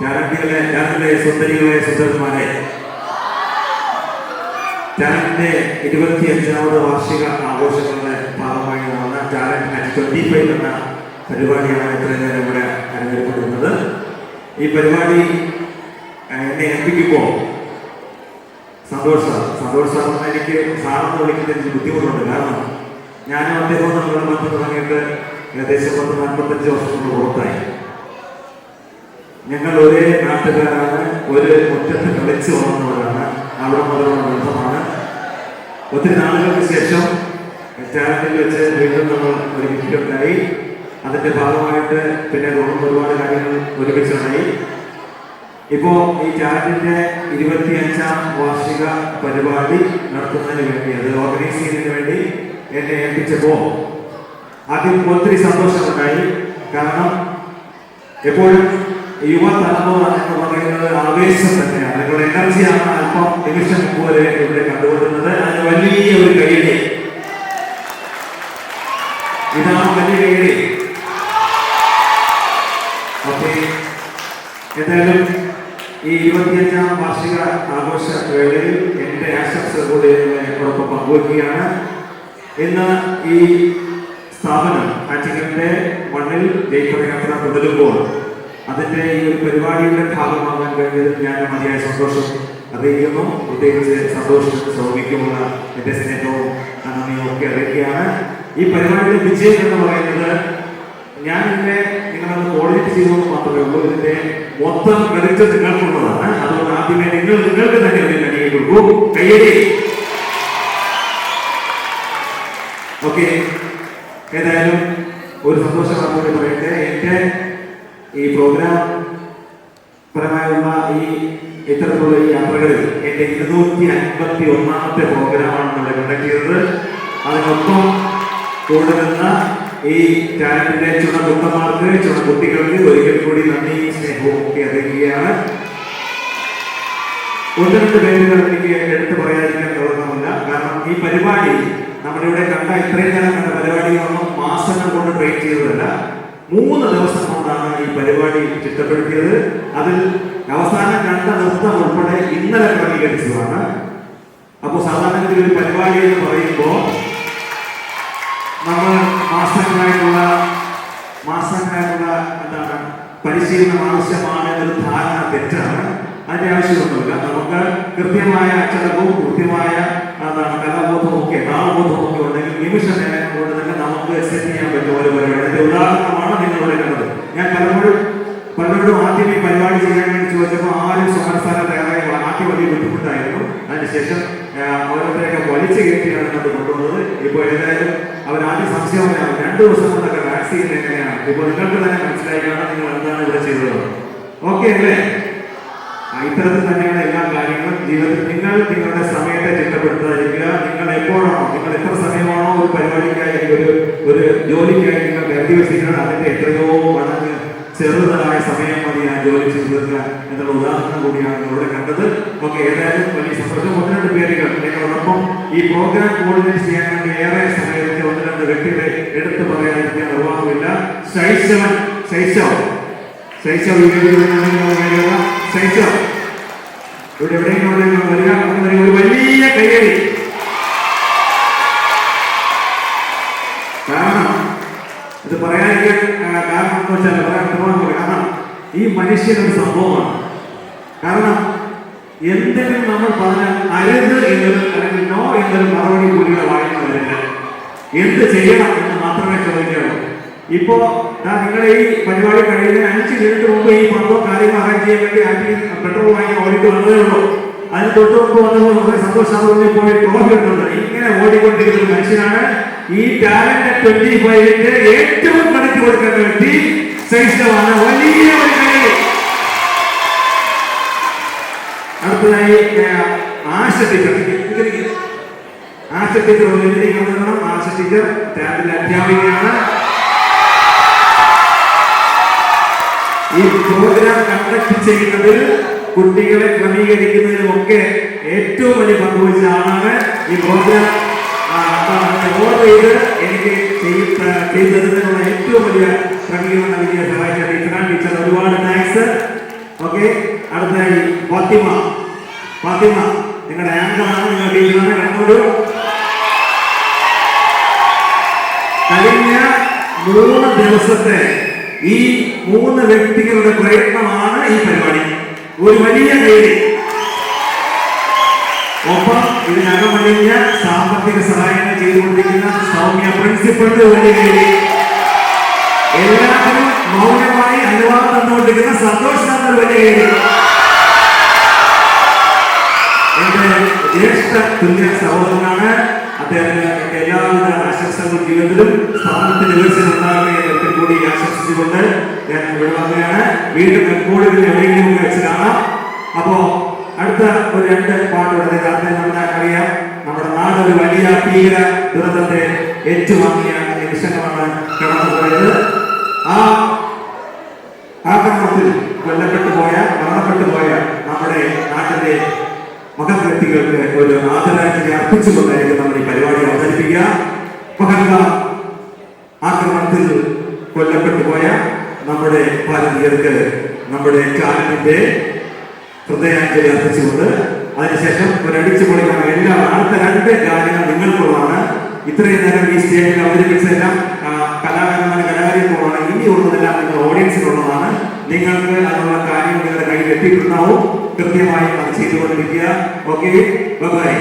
ടാലന്റുകളെ ടാലന്റിലെ സുന്ദരികളെ സുന്ദരന്മാരെ ടാലന്റിന്റെ ഇരുപത്തിയഞ്ചാമത് വാർഷിക ആഘോഷങ്ങളുടെ ഭാഗമായി നടന്ന ടാലന്റ് അറ്റ് ട്വന്റി ഫൈവ് എന്ന പരിപാടിയാണ് ഇത്രയും നേരം ഇവിടെ അരങ്ങേറ്റപ്പെടുന്നത് ഈ പരിപാടി എന്നെ ഏൽപ്പിക്കുമ്പോൾ സന്തോഷ് സാർ സന്തോഷ് എനിക്ക് സാറെന്ന് വിളിക്കുന്നത് എനിക്ക് ബുദ്ധിമുട്ടുണ്ട്. കാരണം ഞാനും അദ്ദേഹവും നമ്മുടെ ബന്ധം തുടങ്ങിയിട്ട് ഏകദേശം പത്ത് നാൽപ്പത്തഞ്ച് വർഷത്തിന് പുറത്തായി. ഞങ്ങൾ ഒരേ നാട്ടുകാരാണ് ഒരു മുറ്റത്ത് കളിച്ചു വളർന്നവരാണ്. അവിടെ മുതലുള്ള ബന്ധമാണ്. ഒത്തിരി നാളുകൾക്ക് ശേഷം ചാനലിൽ വെച്ച് വീണ്ടും നമ്മൾ ഒരുമിക്കുകയുണ്ടായി അതിന്റെ ഭാഗമായിട്ട് പിന്നെ തുടർന്ന് ഒരുപാട് കാര്യങ്ങൾ ഒരുമിച്ചുണ്ടായി. ഇപ്പോ ഈ ചാനലിന്റെ ഇരുപത്തിയഞ്ചാം വാർഷിക പരിപാടി നടത്തുന്നതിന് വേണ്ടി അത് ഓർഗനൈസ് ചെയ്യുന്നതിന് വേണ്ടി എന്നെ ഏൽപ്പിച്ചപ്പോ ആദ്യം ഒത്തിരി സന്തോഷമുണ്ടായി. കാരണം എപ്പോഴും യുവതലമുറ എന്ന് പറയുന്നത് ആവേശം തന്നെയാണ്. നിങ്ങളുടെ എനർജിയാണ് അല്പം നിമിഷം പോലെ ഇവിടെ കണ്ടുകൊണ്ടിരുന്നത് അതിന് വലിയ ഒരു കൈയടി ഇതാണ് വലിയ കൈയടി ഓക്കെ. എന്തായാലും ഈ ഇരുപത്തിയഞ്ചാം വാർഷിക ആഘോഷ വേളയിൽ എന്റെ ആശംസ കൂടി എന്നോടൊപ്പം പങ്കുവയ്ക്കുകയാണ്. ഇന്ന് ഈ സ്ഥാപനം ആറ്റിങ്ങലിന്റെ മണ്ണിൽ ജയിപ്പറയാത്ര തുടരുമ്പോൾ അതിന്റെ ഈ ഒരു പരിപാടിയുടെ ഭാഗമാകാൻ കഴിഞ്ഞതിൽ ഞാൻ മതിയായ സന്തോഷം. അറിയിക്കുന്നു പ്രത്യേകിച്ച് സന്തോഷം സ്വാമിക്കുമുള്ള എന്റെ സ്നേഹവും നന്ദിയും ഒക്കെ അറിയിക്കുകയാണ്. ഈ പരിപാടിയുടെ വിജയം എന്ന് പറയുന്നത് ഞാൻ ഇതിനെ നിങ്ങളത് കോർഡിനേറ്റ് ചെയ്യുമെന്ന് മാത്രമേ ഉള്ളൂ. ഇതിന്റെ മൊത്തം ക്രെഡിറ്റ് നിങ്ങൾക്കുള്ളതാണ്. അതുകൊണ്ട് ആദ്യമേ നിങ്ങൾ നിങ്ങൾക്ക് തന്നെ ഒരു കൈ കൊടുക്കൂ. ഓക്കെ ഏതായാലും ഒരു സന്തോഷം എന്റെ ഈ പ്രോഗ്രാം പരമായുള്ള ഈ ഇത്തരത്തിലുള്ള ഈ യാത്രകളിൽ എന്റെ ഇരുന്നൂറ്റി അൻപത്തി ഒന്നാമത്തെ പ്രോഗ്രാമാണ് നമ്മൾ കണ്ടക്ട് ചെയ്തത്. അതിനൊപ്പം കൂടുന്ന ഈ ടാലന്റിന്റെ ചുണ കുട്ടികൾക്ക് ഒരിക്കൽ കൂടി നന്ദി സ്നേഹവും ഒക്കെ അറിയിക്കുകയാണ്. ഒന്ന് രണ്ട് പേരുകൾ എനിക്ക് എടുത്തു പറയാതിരിക്കാൻ തുടങ്ങുന്നില്ല കാരണം ഈ പരിപാടി നമ്മുടെ ഇവിടെ കണ്ട ഇത്രയും കാലം കണ്ട പരിപാടികളൊന്നും മാസങ്ങൾ കൊണ്ട് ട്രെയിൻ ചെയ്തതല്ല. മൂന്ന് ദിവസം കൊണ്ടാണ് ഈ പരിപാടി ചിട്ടപ്പെടുത്തിയത്. അതിൽ അവസാനം കണ്ട നൃത്തം ഉൾപ്പെടെ ഇന്നലെ ക്രമീകരിച്ചതാണ്. അപ്പോൾ സാധാരണ ഒരു പരിപാടി എന്ന് പറയുമ്പോൾ നമ്മൾ മാസങ്ങളായിട്ടുള്ള മാസങ്ങളായിട്ടുള്ള എന്താണ് പരിശീലനം ആവശ്യമാണ് എന്നൊരു അതിന്റെ ആവശ്യമൊന്നുമില്ല നമുക്ക് കൃത്യമായ അച്ചടക്കവും കൃത്യമായ കലാബോധവും ഒക്കെ താളബോധവും ഒക്കെ ഉണ്ടെങ്കിൽ നിമിഷ നേരം കൊണ്ട് തന്നെ നമുക്ക് സെറ്റ് ചെയ്യാൻ പറ്റും ഒരു പരിപാടി. ഉദാഹരണമാണ് നിങ്ങൾ പറയുന്നത്. ഞാൻ പലപ്പോഴും പലരോടും ആദ്യം ഈ പരിപാടി ചെയ്യാൻ വേണ്ടി ചോദിച്ചപ്പോൾ ആരും സ്വകാര്യ തയ്യാറായി ആദ്യം വലിയ ബുദ്ധിമുട്ടായിരുന്നു. അതിനുശേഷം ഓരോരുത്തരെയൊക്കെ വലിച്ചു കയറ്റിയാണ് അത് കൊണ്ടുവന്നത്. ഇപ്പോൾ ഏതായാലും അവർ ആദ്യം സംശയമാണ് രണ്ടു ദിവസം കൊണ്ടൊക്കെ വാക്സിൻ എങ്ങനെയാണ്? ഇപ്പോൾ നിങ്ങൾക്ക് തന്നെ മനസ്സിലായിക്കാണ് നിങ്ങൾ എന്താണ് ഇവിടെ ചെയ്തത് ഓക്കെ അല്ലേ? ഇത്തരത്തിൽ തന്നെയാണ് എല്ലാ കാര്യങ്ങളും. ജീവിതത്തിൽ നിങ്ങൾ നിങ്ങളുടെ സമയത്തെ ചിട്ടപ്പെടുത്താതിരിക്കുക. നിങ്ങൾ എപ്പോഴാണോ നിങ്ങൾ എത്ര സമയമാണോ ഒരു പരിപാടിക്കായി ഒരു ഒരു ജോലിക്കായി നിങ്ങൾ കരുതി വെച്ചിരിക്കുന്നത് അതിന്റെ എത്രയോ മടങ്ങ് ചെറുതായ സമയം മതി ആ ജോലി ചെയ്തു എന്നുള്ള ഉദാഹരണം കൂടിയാണ് നിങ്ങളുടെ കണ്ടത്. ഓക്കെ ഏതായാലും വലിയ സന്തോഷം. ഒന്ന് രണ്ട് പേരുകൾ. നിങ്ങളോടൊപ്പം ഈ പ്രോഗ്രാം കോർഡിനേറ്റ് ചെയ്യാൻ വേണ്ടി ഏറെ സമയത്തെ ഒന്ന് രണ്ട് വ്യക്തികളെ എടുത്തു പറയാതിരിക്കാൻ നിർവാഹമില്ല. ശൈശവൻ ശൈശവ് ശൈശവ് ശൈശവ് ഇവിടെ എവിടെയെങ്കിലും വരിക ഒരു വലിയ കയ്യടി. കാരണം ഇത് പറയാതിരിക്കാൻ കാരണം എന്ന് വെച്ചാൽ പറയാൻ കാരണം ഈ മനുഷ്യൻ ഒരു സംഭവമാണ്. കാരണം എന്തെങ്കിലും നമ്മൾ പറഞ്ഞാൽ അരുത് എന്നൊരു അല്ലെങ്കിൽ നോ എന്നൊരു മറുപടി കൂടിയുള്ള വായന എന്ത് ചെയ്യണം എന്ന് മാത്രമേ ചോദിക്കുകയുള്ളൂ. ഇപ്പോ നിങ്ങളുടെ ഈ പരിപാടി കഴിഞ്ഞ അഞ്ച് മിനിറ്റ് മുമ്പ് ഈ പന്തോ കാര്യങ്ങൾ അറേഞ്ച് ചെയ്യാൻ വേണ്ടി ആന്റി പെട്രോൾ വാങ്ങി ഓടിട്ട് വന്നതേ ഉള്ളൂ. അതിന് തൊട്ട് മുമ്പ് വന്നപ്പോൾ വളരെ സന്തോഷാതോടെ പോയി ട്രോഫി എടുത്തുണ്ട് ഇങ്ങനെ ഓടിക്കൊണ്ടിരിക്കുന്ന മനുഷ്യനാണ്. ഈ ടാലന്റ് ട്വന്റി ഫൈവിന്റെ ഏറ്റവും കണക്ക് കൊടുക്കേണ്ട വ്യക്തി ശ്രേഷ്ഠമാണ് വലിയ അടുത്തതായി Asha teacher Asha teacher Asha teacher talent അധ്യാപികയാണ്. ഈ പ്രോഗ്രാം കണ്ടക്ട് ചെയ്യുന്നതിൽ കുട്ടികളെ ക്രമീകരിക്കുന്നതിലുമൊക്കെ ഏറ്റവും വലിയ പങ്കുവച്ച ആളാണ് ഈ പ്രോഗ്രാം എനിക്ക് ചെയ്തതിനുള്ള ഏറ്റവും വലിയ ക്രമീകരണം നൽകിയ സഹായിച്ച ടീച്ചറാണ്. ടീച്ചർ ഒരുപാട് താങ്ക്സ് ഓക്കെ അടുത്തായി ഫാത്തിമ. ഫാത്തിമ നിങ്ങളുടെ ആങ്കറാണ് നിങ്ങളുടെ ടീച്ചറാണ് കണ്ണൂർ കഴിഞ്ഞ മൂന്ന് ദിവസത്തെ ഈ മൂന്ന് വ്യക്തികളുടെ പ്രയത്നമാണ് ഈ പരിപാടി. ഒരു വലിയ കൈഡി ഒപ്പം ഇതിനകം വലിയ സാമ്പത്തിക സഹായങ്ങൾ ചെയ്തുകൊണ്ടിരിക്കുന്ന സൗമ്യ പ്രിൻസിപ്പളിന്റെ വലിയ കൈഡി എല്ലാവരും മൗനമായി അനുവാദം തന്നുകൊണ്ടിരിക്കുന്ന സന്തോഷ് സാറിന്റെ വലിയ കൈഡി എന്റെ ജ്യേഷ്ഠ തുല്യ സഹോദരനാണ്. അദ്ദേഹത്തിന് എല്ലാവിധ ആശംസകളും ജീവിതത്തിലും സ്ഥാനത്തിന് ഒരിക്കൽ കൂടി ആശംസിച്ചുകൊണ്ട് ഞാൻ ഇവിടെ വന്നതാണ്. വീണ്ടും എപ്പോഴെങ്കിലും എവിടെയെങ്കിലും വെച്ച് കാണാം. അപ്പോ അടുത്ത ഒരു രണ്ട് പാട്ടുകളുടെ നേരത്തെ നമ്മുടെ അറിയാം. നമ്മുടെ നാട് വലിയ ഭീകര ദുരന്തത്തെ ഏറ്റുവാങ്ങിയ നിമിഷങ്ങളാണ് കടന്നുപോയത്. ആ ആക്രമണത്തിൽ കൊല്ലപ്പെട്ടു പോയ മരണപ്പെട്ടു പോയ നമ്മുടെ നാട്ടിലെ മഹത് വ്യക്തികൾക്ക് ഒരു ആദരാഞ്ജലി അർപ്പിച്ചുകൊണ്ടായിരിക്കും നമ്മൾ ഈ പരിപാടി അവതരിപ്പിക്കുക. മഹങ്ക ആക്രമണത്തിൽ കൊല്ലപ്പെട്ടു പോയ നമ്മുടെ ഭാരതീയർക്ക് നമ്മുടെ ചാനലിന്റെ ഹൃദയാഞ്ജലി അർപ്പിച്ചുകൊണ്ട് അതിനുശേഷം ഒരടിച്ചു പൊളിക്കണം എല്ലാ അടുത്ത രണ്ട് ഗാനങ്ങൾ നിങ്ങൾക്കുള്ളതാണ്. ഇത്രയും നേരം ഈ സ്റ്റേജിൽ അവതരിപ്പിച്ചതെല്ലാം കലാകാരന്മാർ കലാകാരന്മാരുടെ ഇനി ഉള്ളതെല്ലാം നിങ്ങൾ ഓഡിയൻസിനുള്ളതാണ്. നിങ്ങൾക്ക് അതിനുള്ള കാര്യങ്ങൾ നിങ്ങളുടെ കയ്യിൽ എത്തിയിട്ടുണ്ടാവും. കൃത്യമായി അത് ചെയ്തുകൊണ്ടിരിക്കുക. Okay bye.